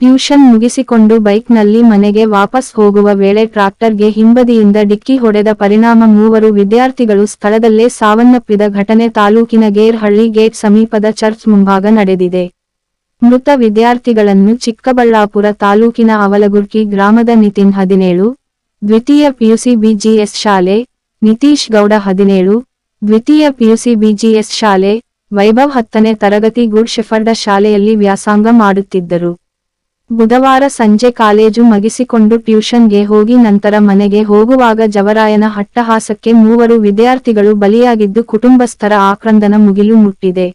Tuition ಮುಗಿಸಿಕೊಂಡು ಬೈಕ್ನಲ್ಲಿ ಮನೆಗೆ ವಾಪಸ್ ಹೋಗುವ ವೇಳೆ ಟ್ರಾಕ್ಟರ್ಗೆ ಹಿಂಬದಿಯಿಂದ ಡಿಕ್ಕಿ ಹೊಡೆದ ಪರಿಣಾಮ ಮೂವರು ವಿದ್ಯಾರ್ಥಿಗಳು ಸ್ಥಳದಲ್ಲೇ ಸಾವನ್ನಪ್ಪಿದ ಘಟನೆ ತಾಲೂಕಿನ ಗೇರ್ಹಳ್ಳಿ ಗೇಟ್ ಸಮೀಪದ ಚರ್ಚ್ ಮುಂಭಾಗ ನಡೆದಿದೆ. ಮೃತ ವಿದ್ಯಾರ್ಥಿಗಳನ್ನು ಚಿಕ್ಕಬಳ್ಳಾಪುರ ತಾಲೂಕಿನ ಅವಲಗುರ್ಕಿ ಗ್ರಾಮದ ನಿತಿನ್ ಹದಿನೇಳು, ದ್ವಿತೀಯ ಪಿಯುಸಿ ಬಿಜಿಎಸ್ ಶಾಲೆ, ನಿತೀಶ್ ಗೌಡ ಹದಿನೇಳು, ದ್ವಿತೀಯ ಪಿಯುಸಿ ಬಿಜಿಎಸ್ ಶಾಲೆ, ವೈಭವ್ ಹತ್ತನೇ ತರಗತಿ ಗುಡ್ ಶೆಫರ್ಡ ಶಾಲೆಯಲ್ಲಿ ವ್ಯಾಸಂಗ ಮಾಡುತ್ತಿದ್ದರು. ಬುಧವಾರ ಸಂಜೆ ಕಾಲೇಜು ಮುಗಿಸಿಕೊಂಡು ಟ್ಯೂಷನ್ಗೆ ಹೋಗಿ ನಂತರ ಮನೆಗೆ ಹೋಗುವಾಗ ಜವರಾಯನ ಹಟ್ಟಹಾಸಕ್ಕೆ ಮೂವರು ವಿದ್ಯಾರ್ಥಿಗಳು ಬಲಿಯಾಗಿದ್ದು ಕುಟುಂಬಸ್ಥರ ಆಕ್ರಂದನ ಮುಗಿಲು ಮುಟ್ಟಿದೆ.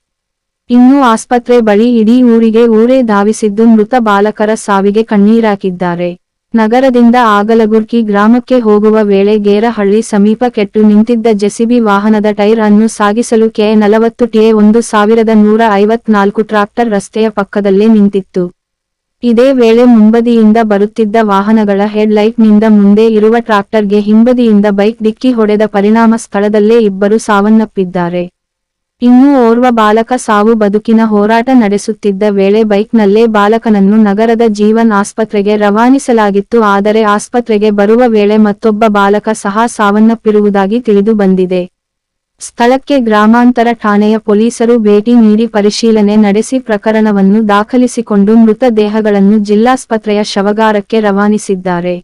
ಇನ್ನು ಆಸ್ಪತ್ರೆ ಬಳಿ ಇಡೀ ಊರಿಗೆ ಊರೇ ಧಾವಿಸಿದ್ದು ಮೃತ ಬಾಲಕರ ಸಾವಿಗೆ ಕಣ್ಣೀರಾಕಿದ್ದಾರೆ. ನಗರದಿಂದ ಆಗಲಗುರ್ಕಿ ಗ್ರಾಮಕ್ಕೆ ಹೋಗುವ ವೇಳೆ ಗೇರಹಳ್ಳಿ ಸಮೀಪ ಕೆಟ್ಟು ನಿಂತಿದ್ದ ಜೆಸಿಬಿ ವಾಹನದ ಟೈರ್ ಅನ್ನು ಸಾಗಿಸಲು ಕೆ ನಲವತ್ತು ಟಿಎ ಒಂದು ಸಾವಿರದ ನೂರ ಐವತ್ನಾಲ್ಕು ಟ್ರಾಕ್ಟರ್ ರಸ್ತೆಯ ಪಕ್ಕದಲ್ಲೇ ನಿಂತಿತ್ತು. ಇದೇ ವೇಳೆ ಮುಂಬದಿಯಿಂದ ಬರುತ್ತಿದ್ದ ವಾಹನಗಳ ಹೆಡ್ ಲೈಟ್ನಿಂದ ಮುಂದೆ ಇರುವ ಟ್ರಾಕ್ಟರ್ಗೆ ಹಿಂಬದಿಯಿಂದ ಬೈಕ್ ಡಿಕ್ಕಿ ಹೊಡೆದ ಪರಿಣಾಮ ಸ್ಥಳದಲ್ಲೇ ಇಬ್ಬರು ಸಾವನ್ನಪ್ಪಿದ್ದಾರೆ. ಇನ್ನು ಓರ್ವ ಬಾಲಕ ಸಾವು ಬದುಕಿನ ಹೋರಾಟ ನಡೆಸುತ್ತಿದ್ದ ವೇಳೆ ಬೈಕ್ನಲ್ಲೇ ಬಾಲಕನನ್ನು ನಗರದ ಜೀವನ್ ಆಸ್ಪತ್ರೆಗೆ ರವಾನಿಸಲಾಗಿತ್ತು. ಆದರೆ ಆಸ್ಪತ್ರೆಗೆ ಬರುವ ವೇಳೆ ಮತ್ತೊಬ್ಬ ಬಾಲಕ ಸಹ ಸಾವನ್ನಪ್ಪಿರುವುದಾಗಿ ತಿಳಿದು ಬಂದಿದೆ. ಸ್ಥಳಕ್ಕೆ ಗ್ರಾಮಾಂತರ ಠಾಣೆಯ ಪೊಲೀಸರು ಭೇಟಿ ನೀಡಿ ಪರಿಶೀಲನೆ ನಡೆಸಿ ಪ್ರಕರಣವನ್ನು ದಾಖಲಿಸಿಕೊಂಡು ಮೃತದೇಹಗಳನ್ನು ಜಿಲ್ಲಾಸ್ಪತ್ರೆಯ ಶವಗಾರಕ್ಕೆ ರವಾನಿಸಿದ್ದಾರೆ.